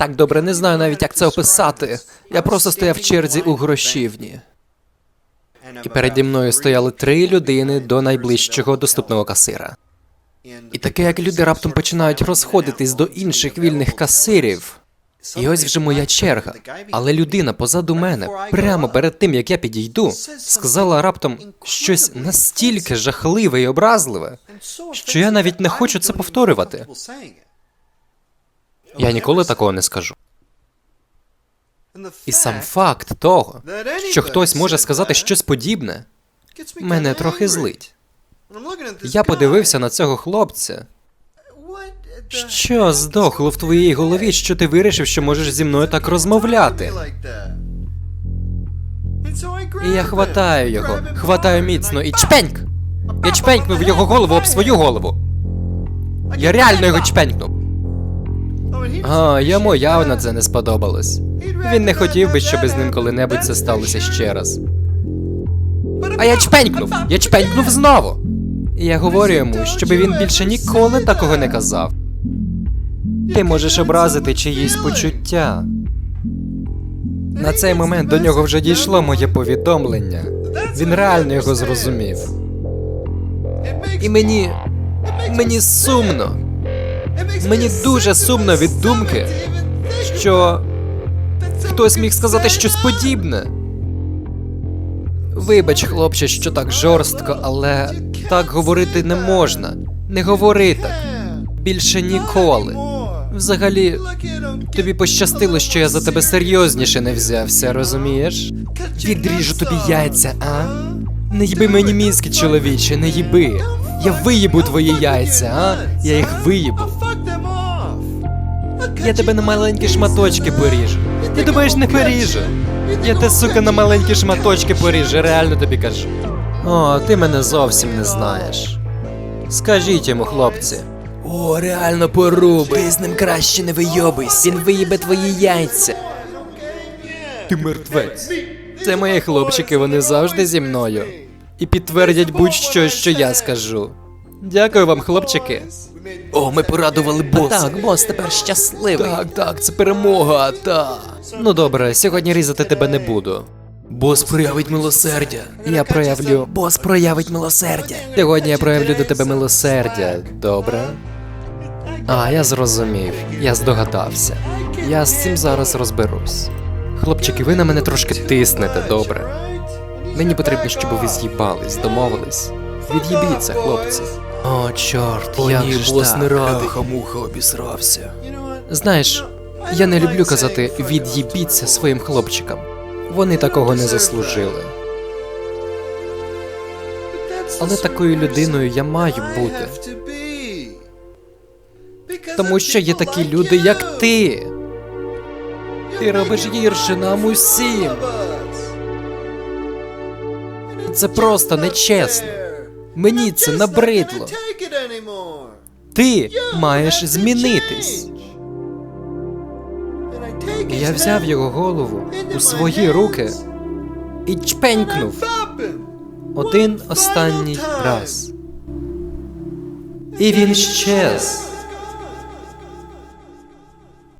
Так добре, не знаю навіть, як це описати. Я просто стояв в черзі у грошівні. І переді мною стояли три людини до найближчого доступного касира. І таке, як люди раптом починають розходитись до інших вільних касирів. І ось вже моя черга. Але людина позаду мене, прямо перед тим як я підійду, сказала раптом щось настільки жахливе і образливе, що я навіть не хочу це повторювати. Я ніколи такого не скажу. І сам факт того, що хтось може сказати щось подібне, мене трохи злить. Я подивився на цього хлопця. Що здохло в твоїй голові, що ти вирішив, що можеш зі мною так розмовляти? І я хватаю його, хватаю міцно і чпеньк! Я чпенькнув його голову об свою голову. Я реально його чпенькнув. А, йому явно це не сподобалось. Він не хотів би, щоб з ним коли-небудь це сталося ще раз. А я чпенькнув! Я чпенькнув знову. Я говорю йому, щоб він більше ніколи такого не казав. Ти можеш образити чиїсь почуття. На цей момент до нього вже дійшло моє повідомлення. Він реально його зрозумів. І мені. мені сумно. Мені дуже сумно від думки, що хтось міг сказати щось подібне. Вибач, хлопче, що так жорстко, але так говорити не можна. Не говори так. Більше ніколи. Взагалі, тобі пощастило, що я за тебе серйозніше не взявся, розумієш? Відріжу тобі яйця, а? Не їби мені мізки, чоловіче, не їби. Я виїбу твої яйця, а? Я їх виїбу. Я тебе на маленькі шматочки поріжу. Ти думаєш, не поріжу? Я те, сука, на маленькі шматочки поріжу, реально тобі кажу. О, ти мене зовсім не знаєш. Скажіть йому, хлопці. О, реально поруби. Ти з ним краще не вийобуйся. Він виїбе твої яйця. Ти мертвець. Це мої хлопчики, вони завжди зі мною. І підтвердять будь-що, що я скажу. Дякую вам, хлопчики. О, ми порадували боса. Так, бос тепер щасливий. Так, так, це перемога, та. Ну добре, сьогодні різати тебе не буду. Бос проявить милосердя. Я проявлю. Бос проявить милосердя. Сьогодні я проявлю до тебе милосердя. Добре? А, я зрозумів. Я здогадався. Я з цим зараз розберусь. Хлопчики, ви на мене трошки тиснете, добре? Мені потрібно, щоб ви з'їбались, домовились. Від'їбіться, хлопці. О, чорт, О, як ні, же ж бос так? не радий. Хамуха обісрався. Знаєш, я не люблю казати від'їбіться своїм хлопчикам. Вони такого не заслужили. Але такою людиною я маю бути. Тому що є такі люди, як ти. Ти робиш гірше нам усім. Це просто нечесно. Мені це набридло. Ти маєш змінитись. І я взяв його голову у свої руки і чпенькнув один останній раз. І він щез.